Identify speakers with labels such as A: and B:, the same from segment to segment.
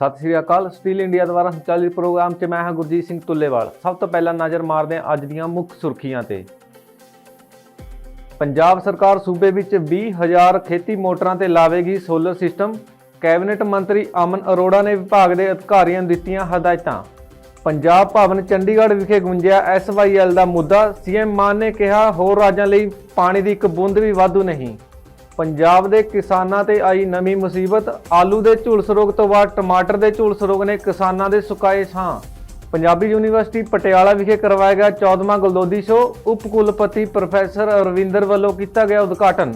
A: ਸਤਿ ਸ਼੍ਰੀ ਅਕਾਲ, steel India ਦੁਆਰਾ ਸੰਚਾਲਿਤ ਪ੍ਰੋਗਰਾਮ 'ਚ ਮੈਂ ਹਾਂ ਗੁਰਜੀਤ ਸਿੰਘ ਤੁੱਲੇਵਾਲ ਸਭ ਤੋਂ ਪਹਿਲਾਂ ਨਜ਼ਰ ਮਾਰਦੇ ਹਾਂ ਅੱਜ ਦੀਆਂ ਮੁੱਖ ਸੁਰਖੀਆਂ ਤੇ। ਪੰਜਾਬ ਸਰਕਾਰ ਸੂਬੇ ਵਿੱਚ 20000 ਖੇਤੀ ਮੋਟਰਾਂ ਤੇ ਲਾਵੇਗੀ ਸੋਲਰ ਸਿਸਟਮ ਕੈਬਨਿਟ ਮੰਤਰੀ ਅਮਨ ਅਰੋੜਾ ਨੇ ਵਿਭਾਗ ਦੇ ਅਧਿਕਾਰੀਆਂ ਨੂੰ ਦਿੱਤੀਆਂ ਹਦਾਇਤਾਂ। ਪੰਜਾਬ ਭਵਨ ਚੰਡੀਗੜ੍ਹ ਵਿਖੇ ਗੁੰਜਿਆ ਐਸਵਾਈਐਲ ਦਾ ਮੁੱਦਾ। ਸੀਐਮ ਮਾਨ ਨੇ ਕਿਹਾ, ਹੋਰ ਰਾਜਾਂ ਲਈ ਪਾਣੀ ਦੀ ਇੱਕ ਬੂੰਦ ਵੀ ਵਾਧੂ ਨਹੀਂ। ਪੰਜਾਬ ਦੇ ਕਿਸਾਨਾਂ ਤੇ ਆਈ ਨਵੀਂ ਮੁਸੀਬਤ। ਆਲੂ ਦੇ ਝੁਲਸ ਰੋਗ ਤੋਂ ਬਾਅਦ ਟਮਾਟਰ ਦੇ ਝੁਲਸ ਰੋਗ ਨੇ ਕਿਸਾਨਾਂ ਦੇ ਸੁਕਾਏ ਸਾਹ ਪੰਜਾਬੀ ਯੂਨੀਵਰਸਿਟੀ ਪਟਿਆਲਾ ਵਿਖੇ ਕਰਵਾਇਆ ਗਿਆ 14ਵਾਂ ਗੁਲਦੋਦੀ ਸ਼ੋ ਉਪ ਕੁਲਪਤੀ ਪ੍ਰੋਫੈਸਰ ਅਰਵਿੰਦਰ ਵੱਲੋਂ ਕੀਤਾ ਗਿਆ ਉਦਘਾਟਨ।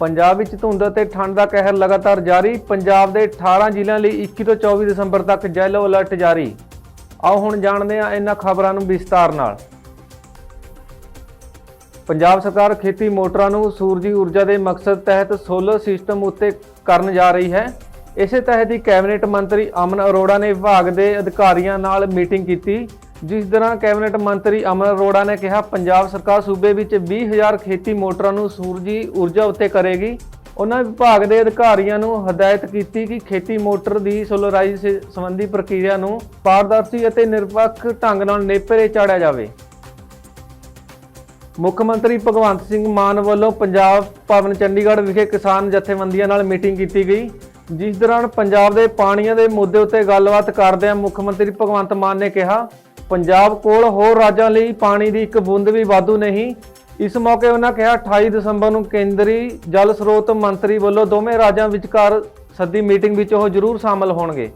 A: ਪੰਜਾਬ ਵਿੱਚ ਧੁੰਦ ਅਤੇ ਠੰਡ ਦਾ ਕਹਿਰ ਲਗਾਤਾਰ ਜਾਰੀ। ਪੰਜਾਬ ਦੇ 18 ਜ਼ਿਲ੍ਹਿਆਂ ਲਈ 21 ਤੋਂ 24 ਦਸੰਬਰ ਤੱਕ ਯੈਲੋ ਅਲਰਟ ਜਾਰੀ। ਆਓ ਹੁਣ ਜਾਣਦੇ ਹਾਂ ਇਹਨਾਂ ਖਬਰਾਂ ਨੂੰ ਵਿਸਤਾਰ ਨਾਲ। ਪੰਜਾਬ ਸਰਕਾਰ ਖੇਤੀ ਮੋਟਰਾਂ ਨੂੰ ਸੂਰਜੀ ਊਰਜਾ ਦੇ ਮਕਸਦ ਤਹਿਤ ਸੋਲਰ ਸਿਸਟਮ ਉੱਤੇ ਕਰਨ ਜਾ ਰਹੀ ਹੈ। ਇਸੇ ਤਹਿਤ ਹੀ ਕੈਬਨਿਟ ਮੰਤਰੀ ਅਮਨ ਅਰੋੜਾ ਨੇ ਵਿਭਾਗ ਦੇ ਅਧਿਕਾਰੀਆਂ ਨਾਲ ਮੀਟਿੰਗ ਕੀਤੀ, ਜਿਸ ਦੌਰਾਨ ਕੈਬਨਿਟ ਮੰਤਰੀ ਅਮਨ ਅਰੋੜਾ ਨੇ ਕਿਹਾ, ਪੰਜਾਬ ਸਰਕਾਰ ਸੂਬੇ ਵਿੱਚ 20000 ਖੇਤੀ ਮੋਟਰਾਂ ਨੂੰ ਸੂਰਜੀ ਊਰਜਾ ਉੱਤੇ ਕਰੇਗੀ। ਉਹਨਾਂ ਵਿਭਾਗ ਦੇ ਅਧਿਕਾਰੀਆਂ ਨੂੰ ਹਦਾਇਤ ਕੀਤੀ ਕਿ ਖੇਤੀ ਮੋਟਰ ਦੀ ਸੋਲਰਾਈਜ਼ ਸੰਬੰਧੀ ਪ੍ਰਕਿਰਿਆ ਨੂੰ ਪਾਰਦਰਸ਼ੀ ਅਤੇ ਨਿਰਪੱਖ ਢੰਗ ਨਾਲ ਨੇਪਰੇ ਚਾੜਿਆ ਜਾਵੇ। ਮੁੱਖ ਮੰਤਰੀ ਭਗਵੰਤ ਸਿੰਘ ਮਾਨ ਵੱਲੋਂ ਪੰਜਾਬ ਭਵਨ ਚੰਡੀਗੜ੍ਹ ਵਿਖੇ ਕਿਸਾਨ ਜਥੇਬੰਦੀਆਂ ਨਾਲ ਮੀਟਿੰਗ ਕੀਤੀ ਗਈ, ਜਿਸ ਦੌਰਾਨ ਪੰਜਾਬ ਦੇ ਪਾਣੀਆਂ ਦੇ ਮੁੱਦੇ ਉੱਤੇ ਗੱਲਬਾਤ ਕਰਦਿਆਂ ਮੁੱਖ ਮੰਤਰੀ ਭਗਵੰਤ ਮਾਨ ਨੇ ਕਿਹਾ, ਪੰਜਾਬ ਕੋਲ ਹੋਰ ਰਾਜਾਂ ਲਈ ਪਾਣੀ ਦੀ ਇੱਕ ਬੂੰਦ ਵੀ ਵਾਧੂ ਨਹੀਂ। ਇਸ ਮੌਕੇ ਉਹਨਾਂ ਕਿਹਾ 28 ਦਸੰਬਰ ਨੂੰ ਕੇਂਦਰੀ ਜਲ ਸਰੋਤ ਮੰਤਰੀ ਵੱਲੋਂ ਦੋਵੇਂ ਰਾਜਾਂ ਵਿਚਕਾਰ ਸੱਦੀ ਮੀਟਿੰਗ ਵਿੱਚ ਉਹ ਜ਼ਰੂਰ ਸ਼ਾਮਲ ਹੋਣਗੇ।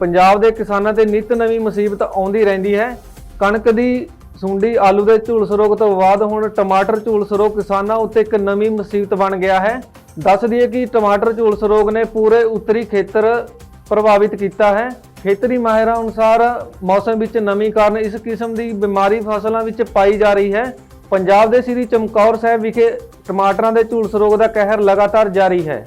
A: ਪੰਜਾਬ ਦੇ ਕਿਸਾਨਾਂ ਤੇ ਨਿਤ ਨਵੀਂ ਮੁਸੀਬਤ ਆਉਂਦੀ ਰਹਿੰਦੀ ਹੈ। ਕਣਕ ਦੀ ਸੁੰਡੀ ਆਲੂ ਦੇ ਝੁਲਸ ਰੋਗ ਤੋਂ ਬਾਅਦ ਹੁਣ ਟਮਾਟਰ ਝੁਲਸ ਰੋਗ ਕਿਸਾਨਾਂ ਉੱਤੇ ਇੱਕ ਨਵੀਂ ਮੁਸੀਬਤ ਬਣ ਗਿਆ ਹੈ। ਦੱਸ ਦਈਏ ਕਿ ਟਮਾਟਰ ਝੁਲਸ ਰੋਗ ਨੇ ਪੂਰੇ ਉੱਤਰੀ ਖੇਤਰ ਪ੍ਰਭਾਵਿਤ ਕੀਤਾ ਹੈ। ਖੇਤਰੀ ਮਾਹਿਰਾਂ ਅਨੁਸਾਰ ਮੌਸਮ ਵਿੱਚ ਨਮੀ ਕਾਰਨ ਇਸ ਕਿਸਮ ਦੀ ਬਿਮਾਰੀ ਫਸਲਾਂ ਵਿੱਚ ਪਾਈ ਜਾ ਰਹੀ ਹੈ। ਪੰਜਾਬ ਦੇ ਸ੍ਰੀ ਚਮਕੌਰ ਸਾਹਿਬ ਵਿਖੇ ਟਮਾਟਰਾਂ ਦੇ ਝੁਲਸ ਰੋਗ ਦਾ ਕਹਿਰ ਲਗਾਤਾਰ ਜਾਰੀ ਹੈ।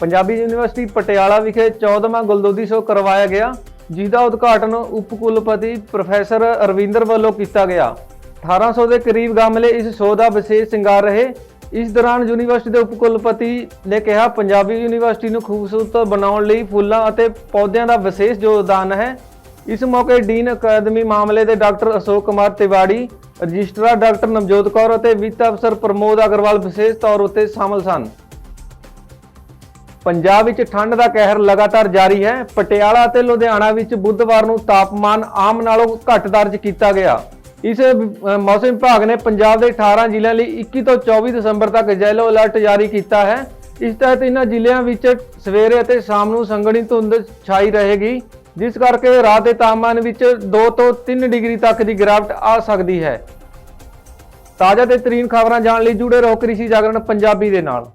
A: ਪੰਜਾਬੀ ਯੂਨੀਵਰਸਿਟੀ ਪਟਿਆਲਾ ਵਿਖੇ 14ਵਾਂ ਗੁਲਦੋਦੀ ਸ਼ੋਅ ਕਰਵਾਇਆ ਗਿਆ। ਜਿਸਦਾ ਉਦਘਾਟਨ ਉਪ ਕੁਲਪਤੀ ਪ੍ਰੋਫੈਸਰ ਅਰਵਿੰਦਰ ਵੱਲੋਂ ਕੀਤਾ ਗਿਆ। 1800 ਦੇ ਕਰੀਬ ਗਮਲੇ ਇਸ ਸ਼ੋਅ ਦਾ ਵਿਸ਼ੇਸ਼ ਸ਼ਿੰਗਾਰ ਰਹੇ। ਇਸ ਦੌਰਾਨ ਯੂਨੀਵਰਸਿਟੀ ਦੇ ਉਪ ਕੁਲਪਤੀ ਨੇ ਕਿਹਾ, ਪੰਜਾਬੀ ਯੂਨੀਵਰਸਿਟੀ ਨੂੰ ਖੂਬਸੂਰਤ ਬਣਾਉਣ ਲਈ ਫੁੱਲਾਂ ਅਤੇ ਪੌਦਿਆਂ ਦਾ ਵਿਸ਼ੇਸ਼ ਯੋਗਦਾਨ ਹੈ। ਇਸ ਮੌਕੇ ਡੀਨ ਅਕਾਦਮੀ ਮਾਮਲੇ ਦੇ doctor Ashok Kumar Tiwari, registrar doctor Navjot Kaur ਅਤੇ ਵਿੱਤ ਅਫਸਰ ਪ੍ਰਮੋਦ ਅਗਰਵਾਲ ਵਿਸ਼ੇਸ਼ ਤੌਰ ਉੱਤੇ ਸ਼ਾਮਲ ਸਨ। ਪੰਜਾਬ ਵਿੱਚ ਠੰਡ ਦਾ ਕਹਿਰ ਲਗਾਤਾਰ ਜਾਰੀ ਹੈ। ਪਟਿਆਲਾ ਅਤੇ ਲੁਧਿਆਣਾ ਵਿੱਚ ਬੁੱਧਵਾਰ ਨੂੰ ਤਾਪਮਾਨ ਆਮ ਨਾਲੋਂ ਘੱਟ ਦਰਜ ਕੀਤਾ ਗਿਆ। ਇਸ ਮੌਸਮ ਵਿਭਾਗ ਨੇ ਪੰਜਾਬ ਦੇ 18 ਜ਼ਿਲ੍ਹਿਆਂ ਲਈ 21 ਤੋਂ 24 ਦਸੰਬਰ ਤੱਕ ਯੈਲੋ ਅਲਰਟ ਜਾਰੀ ਕੀਤਾ ਹੈ। ਇਸ ਤਹਿਤ ਇਹਨਾਂ ਜ਼ਿਲ੍ਹਿਆਂ ਵਿੱਚ ਸਵੇਰੇ ਅਤੇ ਸ਼ਾਮ ਨੂੰ ਸੰਘਣੀ ਧੁੰਦ ਛਾਈ ਰਹੇਗੀ। ਜਿਸ ਕਰਕੇ ਰਾਤ ਦੇ ਤਾਪਮਾਨ ਵਿੱਚ 2 ਤੋਂ 3 ਡਿਗਰੀ ਤੱਕ ਦੀ ਗਿਰਾਵਟ ਆ ਸਕਦੀ ਹੈ। ਤਾਜ਼ਾ ਤੇ ਤਰੀਨ ਖਬਰਾਂ ਜਾਣ ਲਈ ਜੁੜੇ ਰਹੋ ਕ੍ਰਿਸ਼ੀ ਜਾਗਰਣ ਪੰਜਾਬੀ ਦੇ ਨਾਲ।